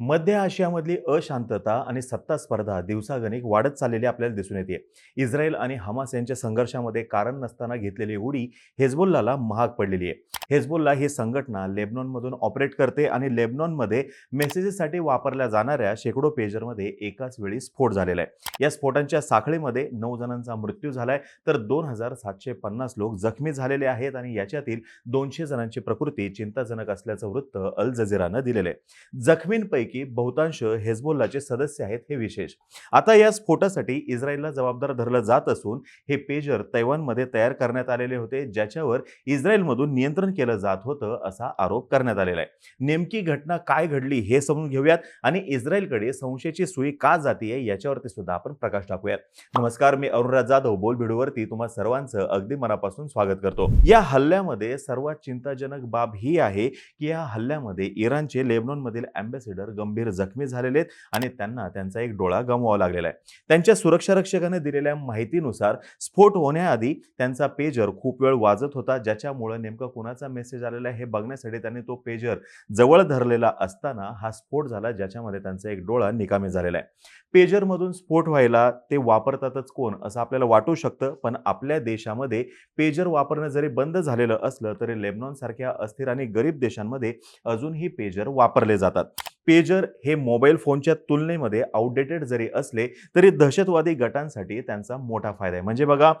मध्य आशियामधली अशांतता आणि सत्ता स्पर्धा दिवसागणिक वाढत चाललेली आपल्याला दिसून येते. इस्रायल आणि हमास यांच्या संघर्षामध्ये कारण नसताना घेतलेली उडी हेजबोल्लाला महाग पडलेली आहे. हेजबुल्ला ही संघटना लेबनॉनमधून ऑपरेट करते आणि लेबनॉनमध्ये मेसेजेससाठी वापरल्या जाणाऱ्या शेकडो पेजरमध्ये एकाच वेळी स्फोट झालेला आहे. या स्फोटांच्या साखळीमध्ये नऊ जणांचा मृत्यू झालाय. तर दोन हजार सातशे पन्नास लोक जखमी झालेले आहेत आणि याच्यातील दोनशे जणांची प्रकृती चिंताजनक असल्याचं वृत्त अल जझीरानं दिलेलं आहे. जखमींपैकी बहुतांश हेजबोल्लाचे सदस्य आहेत हे विशेष. आता या स्फोटासाठी इस्रायलला जबाबदार धरलं जात असून हे पेजर तैवानमध्ये तयार करण्यात आलेले होते ज्याच्यावर इस्रायलमधून नियंत्रण केलं जात होतं असा आरोप करण्यात आलेला आहे. नेमकी घटना काय घडली हे समजून घेऊयात आणि इस्रायलकडे संशयाची सुई का जातीये याच्यावरती सुद्धा आपण प्रकाश टाकूयात. नमस्कार मी अरुणराज जाधव बोल व्हिडिओवरती तुम्हा सर्वांचं अगदी मनापासून स्वागत करतो. या हल्ल्यामध्ये सर्वात चिंताजनक बाब ही आहे की या हल्ल्यामध्ये इराणचे लेबनॉनमधील अँबॅसेडर गंभीर जखमी झालेले आहेत आणि त्यांना त्यांचा एक डोळा गमवावा लागलेला आहे. त्यांच्या सुरक्षा रक्षकाने दिलेल्या माहितीनुसार स्फोट होण्याआधी त्यांचा पेजर खूप वेळ वाजत होता ज्याच्यामुळे नेमका कुणाचा मेसेज आलेला आहे. हे बघण्यासाठी त्यांनी तो पेजर जवळ धरलेला असताना हा स्फोट झाला ज्याच्यामध्ये त्यांचा एक डोळा निकामी झालेला आहे. पेजरमधून स्फोट व्हायला ते वापरतातच कोण असं आपल्याला वाटू शकतं पण आपल्या देशामध्ये पेजर वापरणं जरी बंद झालेलं असलं तरी लेबनॉन सारख्या अस्थिर आणि गरीब देशांमध्ये अजूनही पेजर वापरले जातात. पेजर हे मोबाईल फोनच्या तुलनेमध्ये आउटडेटेड जरी असले तरी दहशतवादी गटांसाठी त्यांचा मोठा फायदा आहे. म्हणजे बघा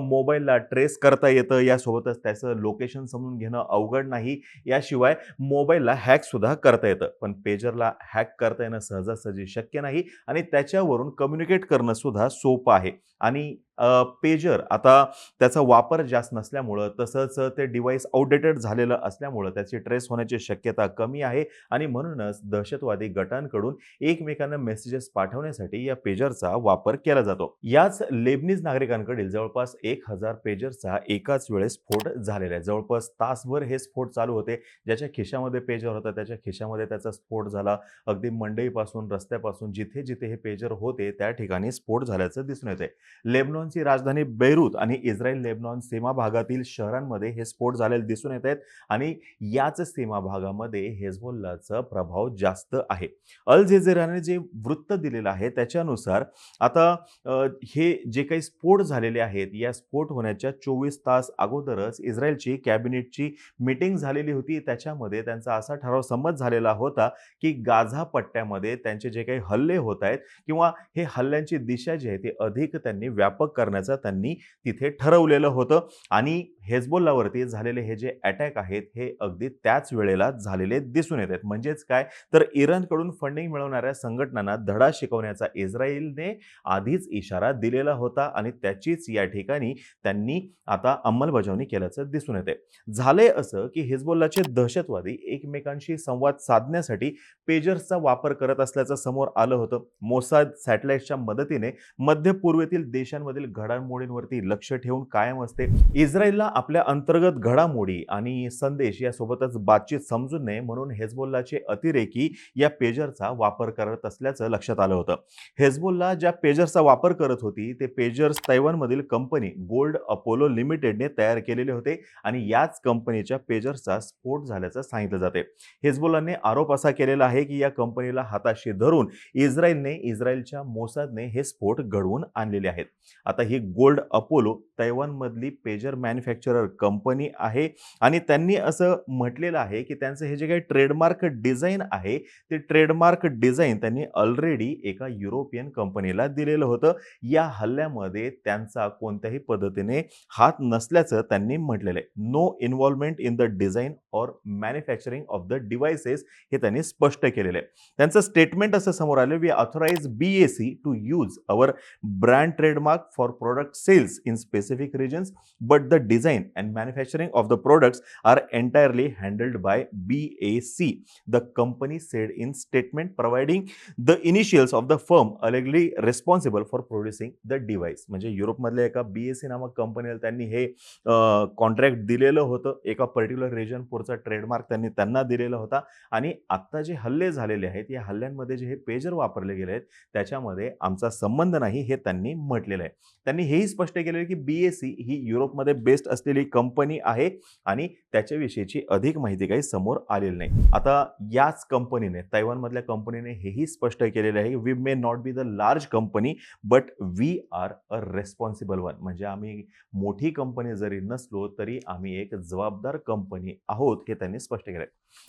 मोबाईलला ट्रेस करता येतं यासोबतच त्याचं लोकेशन समजून घेणं अवघड नाही. याशिवाय मोबाईलला हॅकसुद्धा करता येतं. पण पेजरला हॅक करता येणं सहजासहजी शक्य नाही आणि त्याच्यावरून कम्युनिकेट करणं सुद्धा सोपं आहे. आणि पेजर आता त्याचा वापर जास्त नसल्यामुळं तसंच ते डिव्हाइस आउटडेटेड झालेलं असल्यामुळं त्याची ट्रेस होण्याची शक्यता कमी आहे आणि म्हणूनच दहशतवादी गटांकडून एकमेकांना मेसेजेस पाठवण्यासाठी या पेजरचा वापर केला जातो. याच लेबनीज नागरिकांकडील जवळपास एक हजार पेजरचा एकाच वेळेस स्फोट झालेला आहे. जवळपास तासभर हे स्फोट चालू होते. ज्याच्या खिशामध्ये पेजर होता त्याच्या खिशामध्ये त्याचा स्फोट झाला. अगदी मंडईपासून रस्त्यापासून जिथे जिथे हे पेजर होते त्या ठिकाणी स्फोट झाल्याचं दिसून येते लेबनॉनची राजधानी बेरूत आणि इस्रायल लेबनॉन सीमा भागातील शहरांमध्ये हे स्फोट झालेले दिसून येत आहेत आणि याच सीमा भागामध्ये हेजबोल्लाचा प्रभाव जास्त आहे. अल झेझेराने जे वृत्त दिलेलं आहे त्याच्यानुसार आता हे जे काही स्फोट झालेले आहेत या स्फोट होण्याच्या चोवीस तास अगोदरच इस्रायलची कॅबिनेटची मीटिंग झालेली होती. त्याच्यामध्ये त्यांचा असा ठराव संमत झालेला होता की गाझा पट्ट्यामध्ये त्यांचे जे काही हल्ले होत आहेत किंवा हे हल्ल्यांची दिशा जी आहे ती अधिक त्यांनी व्यापक करण्याचं त्यांनी तिथे ठरवलेलं होतं. आणि हेजबोल्लावरती झालेले हे जे अटॅक आहेत हे अगदी त्याच वेळेला झालेले दिसून येत आहेत. म्हणजेच काय? तर इराणकडून फंडिंग मिळवणाऱ्या संघटनांना धडा शिकवण्याचा इस्रायलने आधीच इशारा दिलेला होता आणि त्याचीच या ठिकाणी त्यांनी आता अंमलबजावणी केल्याचं दिसून येते झालंय असं की हिजबोल्लाचे दहशतवादी एकमेकांशी संवाद साधण्यासाठी पेजर्सचा वापर करत असल्याचं समोर आलं होतं. मोसाद सॅटेलाइटच्या मदतीने मध्य पूर्वेतील देशांमधील घडामोडींवरती लक्ष ठेवून कायम असते. इस्रायलला आपल्या अंतर्गत घडामोडी आणि संदेश यासोबतच बातचीत समजून नये म्हणून हेजबोल्लाचे अतिरेकी या पेजरचा वापर करत असल्याचं लक्षात आलं होतं. हेजबोल्ला ज्या पेजर्सचा वापर करत होती ते पेजर्स तैवानमधील कंपनी गोल्ड अपोलो लिमिटेडने तयार केलेले होते आणि याच कंपनीच्या पेजर्सचा स्फोट झाल्याचं सांगितलं जाते. हेजबोल्लाने आरोप असा केलेला आहे की या कंपनीला हाताशी धरून इस्रायलने इस्रायलच्या मोसादने हे स्फोट घडवून आणलेले आहेत. आता ही गोल्ड अपोलो तैवानमधली पेजर मॅन्युफॅक्चरर कंपनी आहे. आणि त्यांनी असं म्हटलेलं आहे की त्यांचं हे जे काही ट्रेडमार्क डिझाईन आहे ते ट्रेडमार्क डिझाईन त्यांनी ऑलरेडी एका युरोपियन कंपनीला दिलेलं होतं. या हल्ल्यामध्ये त्यांचा कोणत्याही पद्धतीने हात नसल्याचं त्यांनी म्हटलेलं आहे. No involvement in the design or manufacturing of the devices हे त्यांनी स्पष्ट केलेलं आहे. त्यांचं स्टेटमेंट असं समोर आलं we authorize B A C to use our brand trademark for product sales in specific regions but the design and manufacturing of the products are entirely handled by B A C the company said in statement providing the initials of the firm responsible for for the the म्हणजे युरोपमधल्या एका बी S C नामक कंपनीला त्यांनी हे contract दिलेलं होतं. एका पर्टिक्युलर रिजन पुरचा ट्रेडमार्क त्यांनी त्यांना दिलेला होता. आणि आत्ता जे हल्ले झालेले आहेत या हल्ल्यांमध्ये जे हे पेजर वापरले गेले आहेत त्याच्यामध्ये आमचा संबंध नाही हे त्यांनी म्हटलेलं आहे. त्यांनी हेही स्पष्ट केलेलं की बी एस सी ही युरोपमध्ये बेस्ट असलेली कंपनी आहे आणि त्याच्याविषयीची अधिक माहिती काही समोर आलेली नाही. आता याच कंपनीने तैवानमधल्या कंपनीने हेही स्पष्ट केलेलं आहे we may not be the large company but we are a responsible one म्हणजे आम्ही मोठी कंपनी जरी नसलो तरी आम्ही एक जबाबदार कंपनी आहोत हे त्यांनी स्पष्ट केलं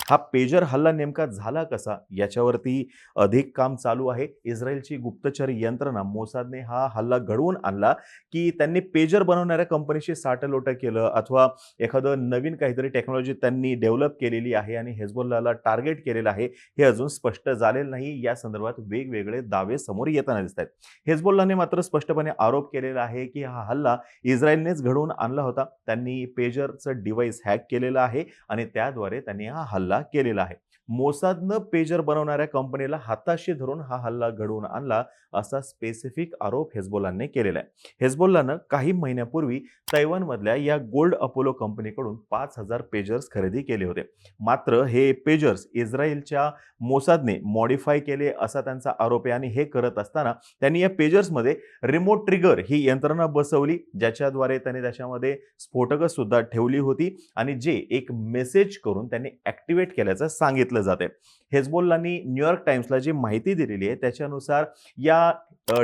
हा पेजर हल्ला नेमका झाला कसा? याच्यावरती अधिक काम चालू आहे. इस्रायलची गुप्तचर यंत्रणा मोसादने हा हल्ला घडवून आणला की त्यांनी पेजर बनवणाऱ्या कंपनीशी साटलोटं केलं अथवा एखादं नवीन काहीतरी टेक्नॉलॉजी त्यांनी डेव्हलप केलेली आहे आणि हेजबोल्लाला टार्गेट केलेलं आहे हे अजून स्पष्ट झालेलं नाही. या संदर्भात वेगवेगळे दावे समोर येताना दिसत आहेत. हेजबोल्लाने मात्र स्पष्टपणे आरोप केलेला आहे की हा हल्ला इस्रायलनेच घडवून आणला होता. त्यांनी पेजरचं डिव्हाइस हॅक केलेलं आहे आणि त्याद्वारे त्यांनी हा हल्ला केलेला आहे. मोसादनं पेजर बनवणाऱ्या कंपनीला हाताशी धरून हा हल्ला घडवून आणला असा स्पेसिफिक आरोप हेजबोलाने केलेला आहे. हेजबोल्लानं काही महिन्यापूर्वी तैवानमधल्या या गोल्ड अपोलो कंपनीकडून पाच हजार पेजर्स खरेदी केले होते. मात्र हे पेजर्स इस्रायलच्या मोसादने मॉडिफाय केले असा त्यांचा आरोप आहे आणि हे करत असताना त्यांनी या पेजर्समध्ये रिमोट ट्रिगर ही यंत्रणा बसवली ज्याच्याद्वारे त्यांनी त्याच्यामध्ये स्फोटकं सुद्धा ठेवली होती आणि जे एक मेसेज करून त्यांनी ॲक्टिवेट केल्याचं सांगितलं जाते हेजबोल्लांनी न्यूयॉर्क टाइम्सला जी माहिती दिलेली आहे त्याच्यानुसार या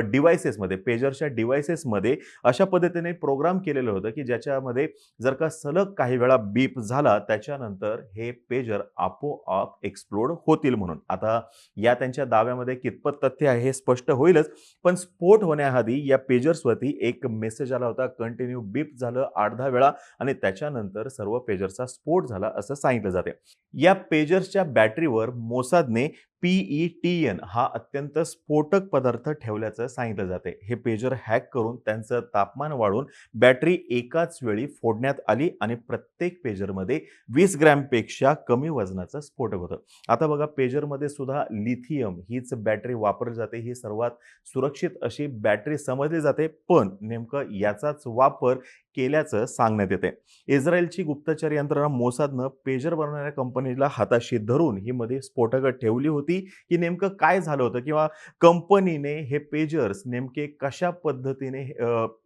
डिव्हायसेसमध्ये पेजरच्या डिव्हायसेसमध्ये अशा पद्धतीने प्रोग्राम केलेलं होतं की ज्याच्यामध्ये जर का सलग काही वेळा बीप झाला त्याच्यानंतर हे पेजर आपोआप एक्सप्लोड होतील म्हणून. आता या त्यांच्या दाव्यामध्ये कितपत तथ्य आहे हे स्पष्ट होईलच पण स्फोट होण्याआधी या पेजर्सवरती एक मेसेज आला होता कंटिन्यू बीप झालं आठ दहा वेळा आणि त्याच्यानंतर सर्व पेजरचा स्फोट झाला असं सांगितलं जाते. या पेजर्सच्या बॅटरीवर मोसादने पीई टी एन हा अत्यंत स्फोटक पदार्थ ठेवल्याचं सांगितलं जाते हे पेजर हॅक करून त्यांचं तापमान वाढून बॅटरी एकाच वेळी फोडण्यात आली आणि प्रत्येक पेजरमध्ये वीस ग्रॅमपेक्षा कमी वजनाचं स्फोटक होतं. आता बघा पेजरमध्ये सुद्धा लिथियम हीच बॅटरी वापरली जाते. ही सर्वात सुरक्षित अशी बॅटरी समजली जाते. पण नेमकं याचाच वापर केल्याचं सांगण्यात येते इस्रायलची गुप्तचर यंत्रणा मोसादनं पेजर बनवणाऱ्या कंपनीला हाताशी धरून ही मध्ये स्फोटकं ठेवली होती की नेमकं काय झालं होतं? किंवा कंपनीने हे पेजर्स नेमके कशा पद्धतीने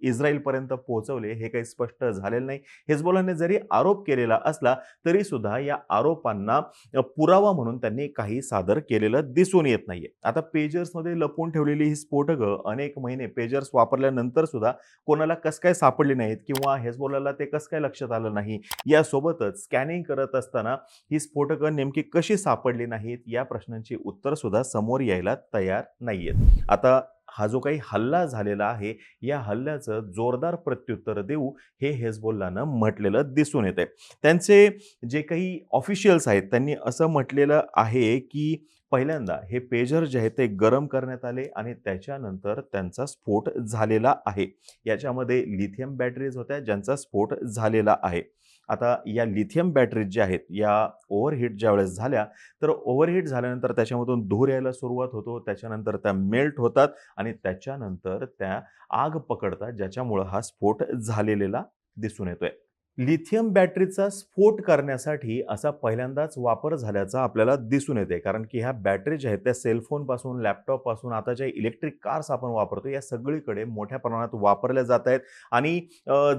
इस्रायलपर्यंत पोहोचवले हे काही स्पष्ट झालेलं नाही. हिजबोलाने जरी आरोप केलेला असला तरी सुद्धा या आरोपांना पुरावा म्हणून त्यांनी काही सादर केलेलं दिसून येत नाहीये. आता पेजर्समध्ये लपवून ठेवलेली ही स्फोटकं अनेक महिने पेजर्स वापरल्यानंतर सुद्धा कोणाला कस काय सापडली नाहीत? किंवा हेजबोलाला ते कसं काय लक्षात आलं नाही? यासोबतच स्कॅनिंग करत असताना ही स्फोटकं नेमकी कशी सापडली नाहीत? या प्रश्नांची उत्तर सुद्धा समोर यायला तयार नाहीयेत. आता हा जो काही हल्ला झालेला आहे या हल्ल्याचं जोरदार प्रत्युत्तर देऊ हे हेजबोल्लानं म्हटलेलं दिसून येते त्यांचे जे काही ऑफिशियल्स आहेत त्यांनी असं म्हटलेलं आहे की पहिल्यांदा हे पेजर जे आहे ते गरम करण्यात आले आणि त्याच्यानंतर त्यांचा स्फोट झालेला आहे. याच्यामध्ये लिथियम बॅटरीज होत्या ज्यांचा स्फोट झालेला आहे. आता या लिथियम बॅटरीज ज्या आहेत या ओव्हरहीट ज्या वेळेस झाल्या तर ओव्हरहीट झाल्यानंतर त्याच्यामधून धूर यायला सुरुवात होतो त्याच्यानंतर त्या मेल्ट होतात आणि त्याच्यानंतर त्या आग पकडतात ज्याच्यामुळं हा स्फोट झालेला दिसून येतोय. लिथियम बॅटरीचा स्फोट करण्यासाठी असा पहिल्यांदाच वापर झाल्याचा आपल्याला दिसून येते कारण की ह्या बॅटरी ज्या आहेत त्या सेलफोनपासून लॅपटॉपपासून आता ज्या इलेक्ट्रिक कार्स आपण वापरतो या सगळीकडे मोठ्या प्रमाणात वापरल्या जात आहेत. आणि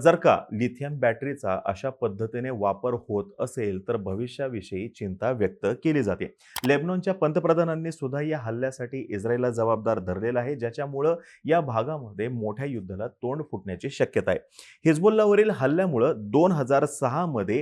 जर का लिथियम बॅटरीचा अशा पद्धतीने वापर होत असेल तर भविष्याविषयी चिंता व्यक्त केली जाते. लेबनॉनच्या पंतप्रधानांनी सुद्धा या हल्ल्यासाठी इस्रायलला जबाबदार धरलेला आहे ज्याच्यामुळं या भागामध्ये मोठ्या युद्धाला तोंड फुटण्याची शक्यता आहे. हिजबुल्लावरील हल्ल्यामुळं दोन दोन हजार सहामध्ये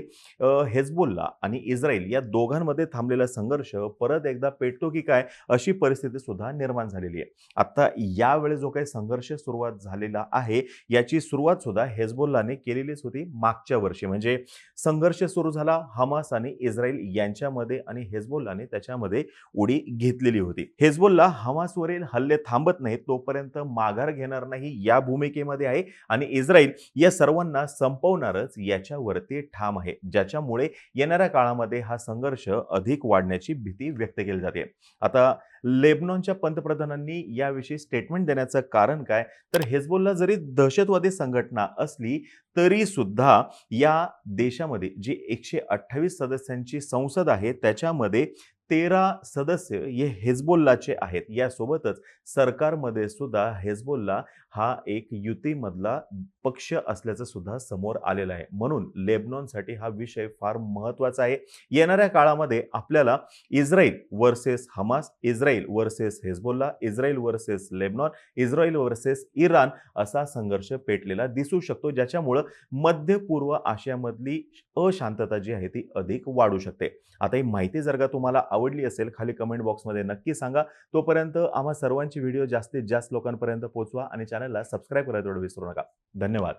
हेजबुल्ला आणि इस्रायल या दोघांमध्ये थांबलेला संघर्ष परत एकदा पेटतो की काय अशी परिस्थिती सुद्धा निर्माण झालेली आहे. आता यावेळी जो काही संघर्ष सुरुवात झालेला आहे याची सुरुवात सुद्धा हेजबुल्लाने केलेलीच होती मागच्या वर्षी. म्हणजे संघर्ष सुरू झाला हमास आणि इस्रायल यांच्यामध्ये आणि हेजबुल्लाने त्याच्यामध्ये उडी घेतलेली होती. हेजबुल्ला हमासवरील हल्ले थांबत नाहीत तोपर्यंत माघार घेणार नाही या भूमिकेमध्ये आहे आणि इस्रायल या सर्वांना संपवणारच या याच्यावरती ठाम आहे. ज्याच्यामुळे येणाऱ्या काळामध्ये हा संघर्ष अधिक वाढण्याची भीती व्यक्त केली जाते. आता लेबनॉनच्या पंतप्रधानांनी याविषयी स्टेटमेंट देण्याचं कारण काय? तर हेजबोलला जरी दहशतवादी संघटना असली तरी सुद्धा या देशामध्ये जी एकशे अठ्ठावीस सदस्यांची संसद आहे त्याच्यामध्ये तेरा सदस्य हे हेजबोल्लाचे आहेत. यासोबतच सरकारमध्ये सुद्धा हेजबोल्ला हा एक युतीमधला पक्ष असल्याचं सुद्धा समोर आलेलं आहे. म्हणून लेबनॉनसाठी हा विषय फार महत्त्वाचा आहे. येणाऱ्या काळामध्ये आपल्याला Israel versus Hamas Israel versus Hezbollah Israel versus Lebanon Israel versus Iran असा संघर्ष पेटलेला दिसू शकतो ज्याच्यामुळं मध्य पूर्व आशियामधली अशांतता जी आहे ती अधिक वाढू शकते. आता ही माहिती जर का तुम्हाला आवडली असेल खाली कमेंट बॉक्समध्ये नक्की सांगा. तोपर्यंत आम्हा सर्वांची व्हिडिओ जास्तीत जास्त लोकांपर्यंत पोहोचवा आणि चॅनलला सबस्क्राईब करायला तेवढं विसरू नका. धन्यवाद.